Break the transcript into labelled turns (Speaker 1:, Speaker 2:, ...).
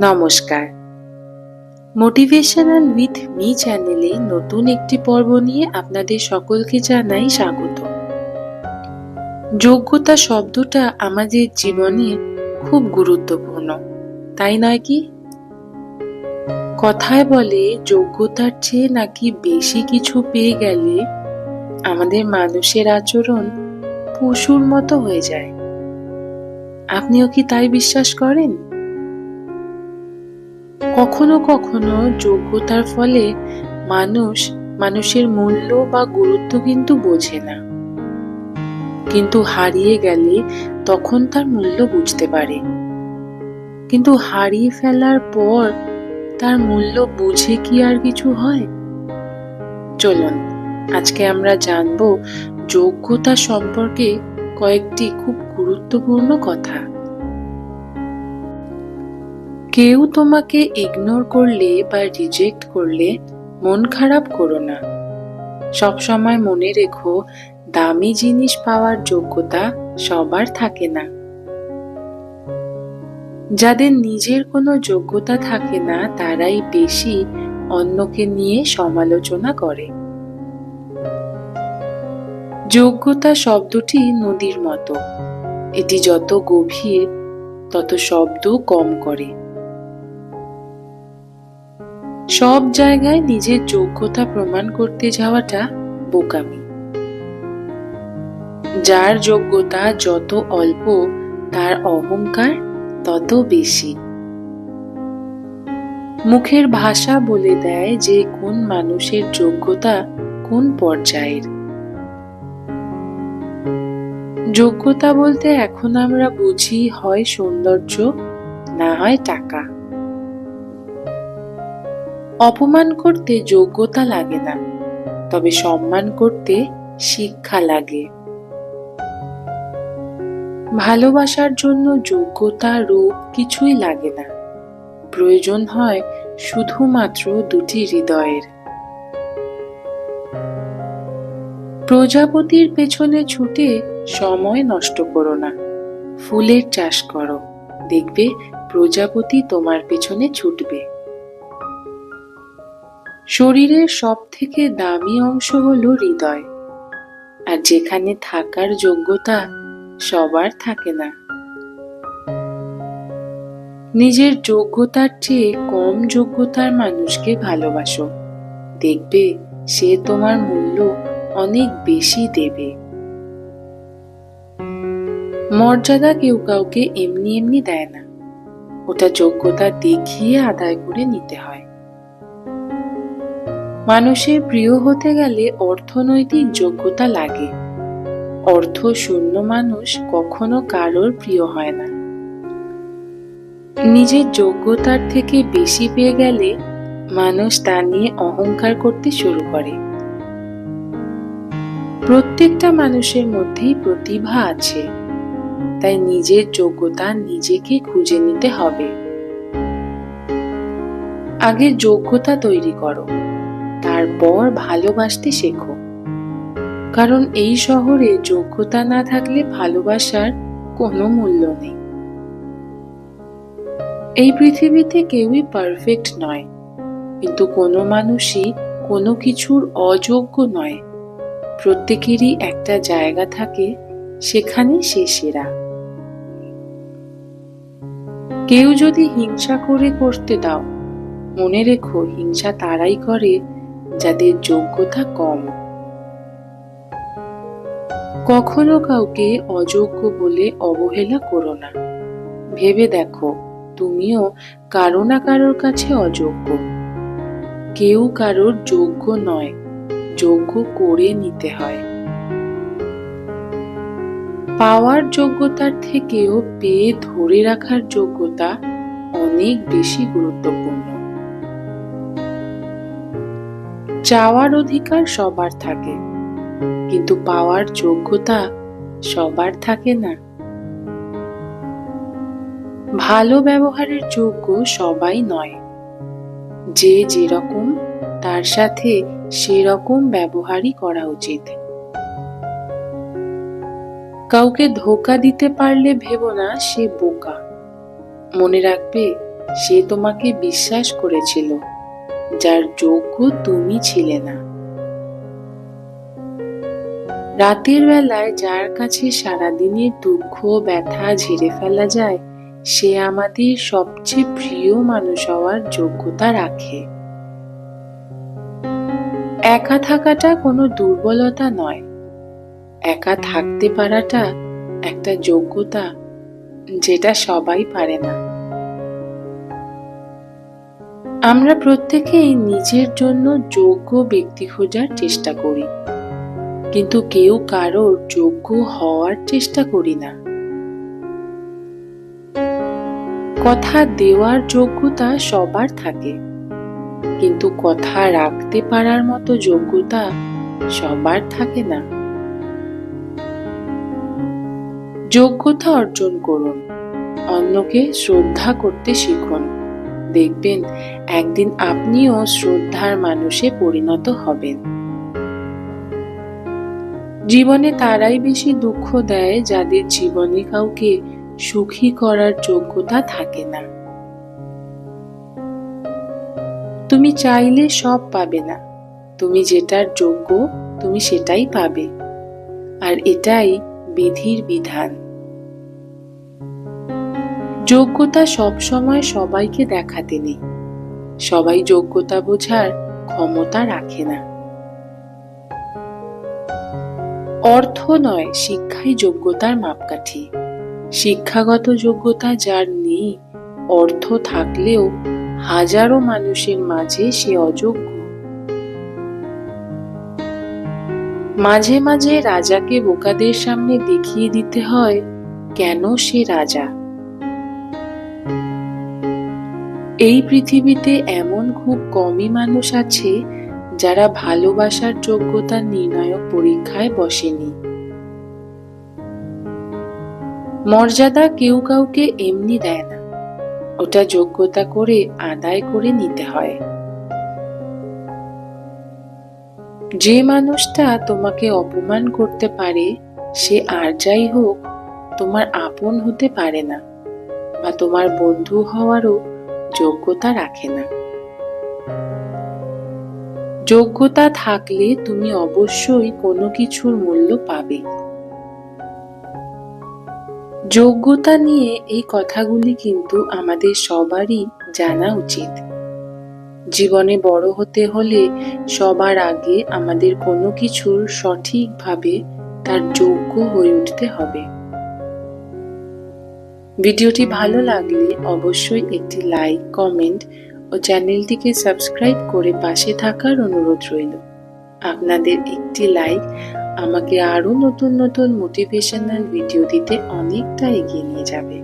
Speaker 1: নমস্কার। Motivational with me চ্যানেলে নতুন একটি পর্ব নিয়ে আপনাদের সকলকে জানাই স্বাগত। যোগ্যতা শব্দটা আমাদের জীবনে খুব গুরুত্বপূর্ণ, তাই নয় কি? কথায় বলে যোগ্যতার চেয়ে নাকি বেশি কিছু পেয়ে গেলে আমাদের মানুষের আচরণ পশুর মতো হয়ে যায়। আপনিও কি তাই বিশ্বাস করেন? কখনো কখনো যোগ্যতার ফলে মানুষ মানুষের মূল্য বা গুরুত্ব কিন্তু বোঝে না। কিন্তু হারিয়ে গেলে তখন তার মূল্য বুঝতে পারে। কিন্তু হারিয়ে ফেলার পর তার মূল্য বুঝে কি আর কিছু হয়? চলুন, আজকে আমরা জানব যোগ্যতা সম্পর্কে কয়েকটি খুব গুরুত্বপূর্ণ কথা। কেউ তোমাকে ইগনোর করলে বা রিজেক্ট করলে মন খারাপ করো না। সবসময় মনে রেখো, দামি জিনিস পাওয়ার যোগ্যতা সবার থাকে না। যাদের নিজের কোনো যোগ্যতা থাকে না, তারাই বেশি অন্যকে নিয়ে সমালোচনা করে। যোগ্যতা শব্দটি নদীর মতো। এটি যত গভীর, তত শব্দ কম করে। সব জায়গায় নিজের যোগ্যতা প্রমাণ করতে যাওয়াটা বোকামি। যার যোগ্যতা যত অল্প, তার অহংকার তত বেশি। মুখের ভাষা বলে দেয় যে কোন মানুষের যোগ্যতা কোন পর্যায়ের। যোগ্যতা বলতে এখন আমরা বুঝি হয় সৌন্দর্য, না হয় টাকা। অপমান করতে যোগ্যতা লাগে না, তবে সম্মান করতে শিক্ষা লাগে। ভালোবাসার জন্য যোগ্যতা রূপ কিছুই লাগে না। প্রয়োজন হয় শুধুমাত্র দুটি হৃদয়ের। প্রজাপতির পেছনে ছুটে সময় নষ্ট করো না, ফুলের চাষ করো। দেখবে প্রজাপতি তোমার পেছনে ছুটবে। শরীরের সব থেকে দামি অংশ হল হৃদয়। আর যেখানে থাকার যোগ্যতা সবার থাকে না। নিজের যোগ্যতার চেয়ে কম যোগ্যতার মানুষকে ভালোবাসো। দেখবে সে তোমার মূল্য অনেক বেশি দেবে। মর্যাদা কেউ কাউকে এমনি এমনি দেয় না। ওটা যোগ্যতা দেখিয়ে আদায় করে নিতে হয়। মানুষের প্রিয় হতে গেলে অর্থনৈতিক যোগ্যতা লাগে। অর্থ শূন্য মানুষ কখনো কারোর প্রিয় হয় না। নিজের যোগ্যতার থেকে বেশি পেয়ে গেলে মানুষ তা নিয়ে অহংকার করতে শুরু করে। প্রত্যেকটা মানুষের মধ্যেই প্রতিভা আছে, তাই নিজের যোগ্যতা নিজেকে খুঁজে নিতে হবে। আগে যোগ্যতা তৈরি করো। তারপর ভালোবাসতে শেখো। কারণ এই শহরে যোগ্যতা না থাকলে ভালোবাসার কোনো মূল্য নেই। এই পৃথিবীতে কেউই পারফেক্ট নয়, কিন্তু কোনো মানুষই কোনো কিছুর অযোগ্য নয়। প্রত্যেকেরই একটা জায়গা থাকে, সেখানে সে সেরা। কেউ যদি হিংসা করে করতে দাও, মনে রেখো হিংসা তারাই করে যাদের যোগ্যতা কম। কখনো কাউকে অযোগ্য বলে অবহেলা করো না। ভেবে দেখো, তুমিও কারও না কারোর কাছে অযোগ্য। কেউ কারোর যোগ্য নয়, যোগ্য করে নিতে হয়। পাওয়ার যোগ্যতার থেকেও পেয়ে ধরে রাখার যোগ্যতা অনেক বেশি গুরুত্বপূর্ণ। চাওয়ার অধিকার সবার থাকে। কিন্তু পাওয়ার যোগ্যতা সবার থাকে না। ভালো ব্যবহারের যোগ্য সবাই নয়। যে যেরকম, তার সাথে সেরকম ব্যবহারই করা উচিত। কাউকে ধোকা দিতে পারলে ভেবো না, সে বোকা। মনে রাখবে, সে তোমাকে বিশ্বাস করেছিল। যার যোগ্য তুমি ছিলে না। রাতের বেলায় যার কাছে সারাদিনের দুঃখ, ব্যথা ঝেড়ে ফেলা যায়, সে আমাদের সবচেয়ে প্রিয় মানুষ হওয়ার যোগ্যতা রাখে। একা থাকাটা কোনো দুর্বলতা নয়। একা থাকতে পারাটা একটা যোগ্যতা যেটা সবাই পারে না। আমরা প্রত্যেকেই নিজের জন্য যোগ্য ব্যক্তি খোঁজার চেষ্টা করি। কিন্তু কেউ কারোর যোগ্য হওয়ার চেষ্টা করি না। কথা দেওয়ার যোগ্যতা সবার থাকে। কিন্তু কথা রাখতে পারার মতো যোগ্যতা সবার থাকে না। যোগ্যতা অর্জন করুন। অন্যকে শ্রদ্ধা করতে শিখুন। দেখবেন, একদিন আপনিও শ্রদ্ধার মানুষে পরিণত হবেন। জীবনে তারাই বেশি দুঃখ দেয় যাদের জীবনে কাউকে সুখী করার যোগ্যতা থাকে না। তুমি চাইলে সব পাবে না। তুমি যেটার যোগ্য, তুমি সেটাই পাবে। আর এটাই বিধির বিধান। যোগ্যতা সবসময় সবাইকে দেখাতে নেই সবাই যোগ্যতা বোঝার ক্ষমতা রাখে না। অর্থ নয়, শিক্ষাই যোগ্যতার মাপকাঠি। শিক্ষাগত যোগ্যতা যার নেই, অর্থ থাকলেও হাজারো মানুষের মাঝে সে অযোগ্য। মাঝে মাঝে রাজাকে বোকাদের সামনে দেখিয়ে দিতে হয়, কেন সে রাজা? এই পৃথিবীতে এমন খুব কমই মানুষ আছে যারা ভালোবাসার যোগ্যতা নির্ণায়ক পরীক্ষায় বসেনি। মর্যাদা কেউ কাউকে এমনি দেয় না। ওটা যোগ্যতা করে আদায় করে নিতে হয়। যে মানুষটা তোমাকে অপমান করতে পারে, সে আর যাই হোক, তোমার আপন হতে পারে না বা তোমার বন্ধু হওয়ারও যোগ্যতা রাখে না। যোগ্যতা থাকলে তুমি অবশ্যই কোনো কিছুর মূল্য পাবে। যোগ্যতা নিয়ে এই কথাগুলি কিন্তু আমাদের সবারই জানা উচিত। জীবনে বড় হতে হলে সবার আগে আমাদের কোনো কিছুর সঠিকভাবে তার যোগ্য হয়ে উঠতে হবে। ভিডিওটি ভালো লাগলে অবশ্যই একটি লাইক, কমেন্ট ও চ্যানেলটিকে সাবস্ক্রাইব করে পাশে থাকার অনুরোধ রইল। আপনাদের একটি লাইক আমাকে আরও নতুন নতুন মোটিভেশনাল ভিডিও দিতে অনেকটা এগিয়ে নিয়ে যাবে।